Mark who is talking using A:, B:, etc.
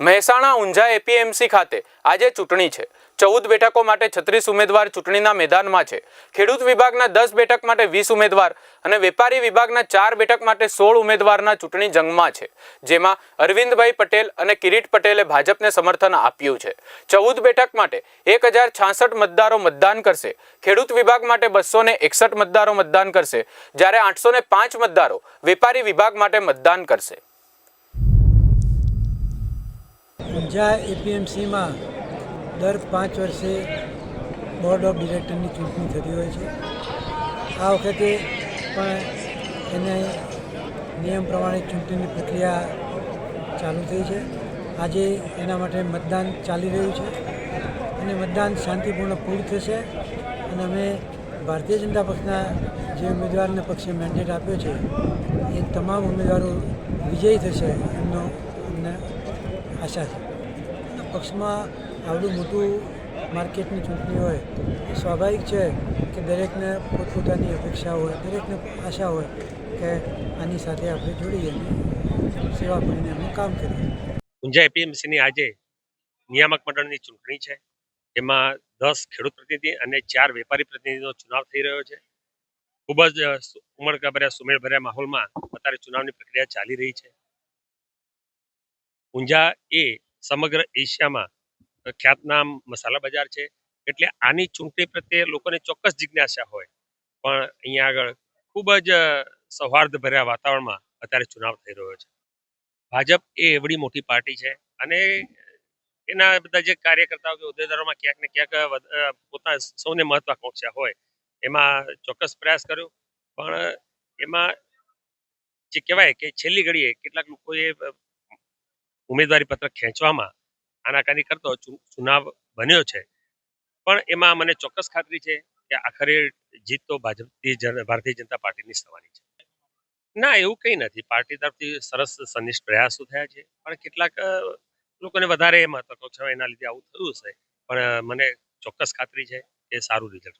A: Mehsana Unjha APMC ખાતે આજે ચૂંટણી છે. ચૌદ બેઠકો માટે છત્રીસ ઉમેદવાર ચૂંટણીના મેદાનમાં છે. ખેડૂત વિભાગના દસ બેઠક માટે વીસ ઉમેદવાર અને વેપારી વિભાગના ચાર બેઠક માટે સોળ ઉમેદવારના ચૂંટણી જંગમાં છે. જેમાં અરવિંદભાઈ પટેલ અને કિરીટ પટેલે ભાજપને સમર્થન આપ્યું છે. ચૌદ બેઠક માટે એક મતદારો મતદાન કરશે. ખેડૂત વિભાગ માટે બસો એકસઠ મતદારો મતદાન કરશે. જ્યારે આઠસો પાંચ મતદારો વેપારી વિભાગ માટે મતદાન કરશે.
B: ઊંઝા એપીએમસીમાં દર પાંચ વર્ષે બોર્ડ ઓફ ડિરેક્ટરની ચૂંટણી થતી હોય છે. આ વખતે પણ એને નિયમ પ્રમાણે ચૂંટણીની પ્રક્રિયા ચાલુ થઈ છે. આજે એના માટે મતદાન ચાલી રહ્યું છે અને મતદાન શાંતિપૂર્ણ પૂરું થશે અને અમે ભારતીય જનતા પક્ષના જે ઉમેદવારને પક્ષે મેન્ડેટ આપ્યો છે, એ તમામ ઉમેદવારો વિજયી થશે એમનો અમને આશા છે. પક્ષમાં આવડું મોટું માર્કેટની ચૂંટણી હોય સ્વાભાવિક છે કે દરેકને પોતપોતાની અપેક્ષા હોય, દરેકને આશા હોય કે આની સાથે આપણે જોડીએ સેવા કરીને અમે કામ કરીએ.
C: ઊંઝા એપીએમસીની આજે નિયામક મંડળની ચૂંટણી છે. એમાં દસ ખેડૂત પ્રતિનિધિ અને ચાર વેપારી પ્રતિનિધિનો ચુનાવ થઈ રહ્યો છે. ખૂબ જ ઉમળકાભર્યા, સુમેળભર્યા માહોલમાં અત્યારે ચુનાવની પ્રક્રિયા ચાલી રહી છે. ઊંઝા એ સમગ્ર એશિયામાં ખ્યાતનામ મસાલા બજાર છે. એટલે આની ચૂંટણી પ્રત્યે લોકોને ચોક્કસ જિજ્ઞાસા હોય. પણ અહીંયા આગળ ખૂબ જ સૌહાર્દભર્યા વાતાવરણમાં અત્યારે ચુનાવ થઈ રહ્યો છે. ભાજપ એ એવડી મોટી પાર્ટી છે અને એના બધા જે કાર્યકર્તાઓ કે હોદ્દેદારોમાં ક્યાંક ને ક્યાંક પોતા સૌને મહત્વાકાંક્ષા હોય. એમાં ચોક્કસ પ્રયાસ કર્યો. પણ એમાં જે કહેવાય કે છેલ્લી ઘડીએ કેટલાક લોકોએ ઉમેદવારી પત્રક ખેંચવામાં આનાકાની કરતો ચુનાવ બન્યો છે. પણ એમાં મને ચોક્કસ ખાતરી છે કે આખરે જીત તો ભાજપથી ભારતીય જનતા પાર્ટીની થવાની છે. ના, એવું કંઈ નથી. પાર્ટી તરફથી સરસ સનિષ્ઠ પ્રયાસો થયા છે. પણ કેટલાક લોકોને વધારે મહત્વાકાંક્ષા એના લીધે આવું થયું હશે. પણ મને ચોક્કસ ખાતરી છે કે સારું રિઝલ્ટ